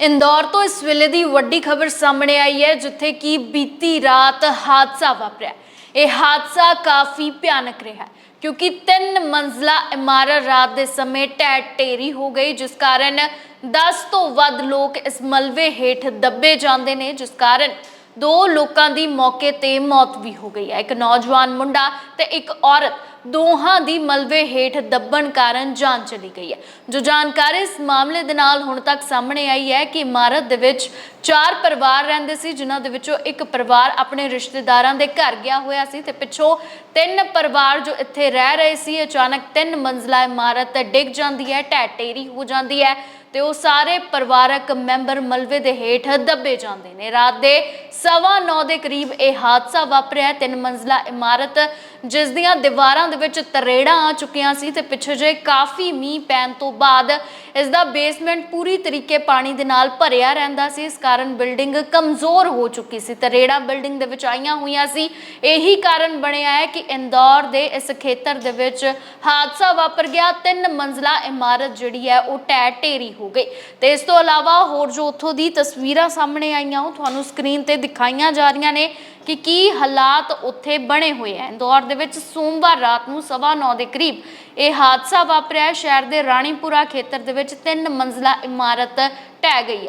ਇੰਦੌਰ ਤੋਂ ਇਸ ਵੇਲੇ ਦੀ ਵੱਡੀ ਖਬਰ ਸਾਹਮਣੇ ਆਈ ਹੈ, ਜਿੱਥੇ ਕਿ ਬੀਤੀ ਰਾਤ ਹਾਦਸਾ ਵਾਪਰਿਆ। ਇਹ ਹਾਦਸਾ ਕਾਫੀ ਭਿਆਨਕ ਰਿਹਾ ਕਿਉਂਕਿ ਤਿੰਨ ਮੰਜ਼ਲਾ ਇਮਾਰਤ ਰਾਤ ਦੇ ਸਮੇਂ ਢਹਿ ਢੇਰੀ ਹੋ ਗਈ, ਜਿਸ ਕਾਰਨ 10 ਤੋਂ ਵੱਧ ਲੋਕ ਇਸ ਮਲਬੇ ਹੇਠ ਦੱਬੇ ਜਾਂਦੇ ਨੇ, ਜਿਸ ਕਾਰਨ ਦੋ ਲੋਕਾਂ ਦੀ ਮੌਕੇ ਤੇ ਮੌਤ ਵੀ ਹੋ ਗਈ ਹੈ। ਇੱਕ ਨੌਜਵਾਨ ਮੁੰਡਾ ਤੇ ਇੱਕ ਔਰਤ। ਦੋਹਾਂ ਦੀ ਮਲਬੇ ਹੇਠ ਦੱਬਣ ਕਾਰਨ ਜਾਨ ਚਲੀ ਗਈ ਹੈ। ਜੋ ਜਾਣਕਾਰੀ ਇਸ ਮਾਮਲੇ ਦੇ ਨਾਲ ਹੁਣ ਤੱਕ ਸਾਹਮਣੇ ਆਈ ਹੈ ਕਿ ਇਮਾਰਤ ਦੇ ਵਿੱਚ ਚਾਰ ਪਰਿਵਾਰ ਰਹਿੰਦੇ ਸੀ, ਜਿਨ੍ਹਾਂ ਦੇ ਵਿੱਚੋਂ ਇੱਕ ਪਰਿਵਾਰ ਆਪਣੇ ਰਿਸ਼ਤੇਦਾਰਾਂ ਦੇ ਘਰ ਗਿਆ ਹੋਇਆ ਸੀ ਤੇ ਪਿੱਛੋਂ ਤਿੰਨ ਪਰਿਵਾਰ ਜੋ ਇੱਥੇ ਰਹਿ ਰਹੇ ਸੀ, ਅਚਾਨਕ ਤਿੰਨ ਮੰਜ਼ਲਾ ਇਮਾਰਤ ਡਿੱਗ ਜਾਂਦੀ ਹੈ, ਢਹਿ ਢੇਰੀ ਹੋ ਜਾਂਦੀ ਹੈ ਤੇ ਉਹ ਸਾਰੇ ਪਰਿਵਾਰਕ ਮੈਂਬਰ ਮਲਵੇ ਦੇ ਹੇਠ ਦੱਬੇ ਜਾਂਦੇ ਨੇ। ਰਾਤ ਦੇ ਸਵਾ ਨੌ ਦੇ ਕਰੀਬ ਇਹ ਹਾਦਸਾ ਵਾਪਰਿਆ ਤਿੰਨ ਮੰਜ਼ਲਾ ਇਮਾਰਤ, ਜਿਸ ਦੀਆਂ ਦੀਵਾਰਾਂ ਦੇ ਵਿੱਚ ਤਰੇੜਾਂ ਆ ਚੁੱਕੀਆਂ ਸੀ ਤੇ ਪਿੱਛੇ ਜੇ ਕਾਫੀ ਮੀਂਹ ਪੈਣ ਤੋਂ ਬਾਅਦ ਇਸ ਦਾ ਬੇਸਮੈਂਟ ਪੂਰੀ ਤਰੀਕੇ ਪਾਣੀ ਦੇ ਨਾਲ ਭਰਿਆ ਰਹਿੰਦਾ ਸੀ। ਇਸ ਕਾਰਨ ਬਿਲਡਿੰਗ ਕਮਜ਼ੋਰ ਹੋ ਚੁੱਕੀ ਸੀ। ਤਰੇੜਾਂ ਬਿਲਡਿੰਗ ਦੇ ਵਿੱਚ ਆਈਆਂ ਹੋਈਆਂ ਸੀ। ਇਹੀ ਕਾਰਨ ਬਣਿਆ ਹੈ ਕਿ ਇੰਦੌਰ ਦੇ ਇਸ ਖੇਤਰ ਦੇ ਵਿੱਚ ਹਾਦਸਾ ਵਾਪਰ ਗਿਆ। ਤਿੰਨ ਮੰਜ਼ਲਾ ਇਮਾਰਤ ਜਿਹੜੀ ਹੈ, ਉਹ ਢਹਿ ਢੇਰੀ ਹੋ ਗਈ। ਤੇ ਇਸ ਤੋਂ ਇਲਾਵਾ ਹੋਰ ਜੋ ਉੱਥੋਂ ਦੀ ਤਸਵੀਰਾਂ ਸਾਹਮਣੇ ਆਈਆਂ, ਉਹ ਤੁਹਾਨੂੰ ਸਕਰੀਨ ਤੇ ਦਿਖਾਈਆਂ ਜਾ ਰਹੀਆਂ ਨੇ ਕਿ ਕੀ ਹਾਲਾਤ ਉੱਥੇ ਬਣੇ ਹੋਏ ਆ ਇੰਦੌਰ ਦੇ ਵਿੱਚ ਸੋਮਵਾਰ ਰਾਤ ਨੂੰ ਸਵਾ ਨੌ ਦੇ ਕਰੀਬ ਇਹ ਹਾਦਸਾ ਵਾਪਰਿਆ। ਸ਼ਹਿਰ ਦੇ ਰਾਣੀਪੁਰਾ ਖੇਤਰ ਦੇ ਵਿੱਚ ਤਿੰਨ ਮੰਜ਼ਲਾ ਇਮਾਰਤ ਢਹਿ ਗਈ ਹੈ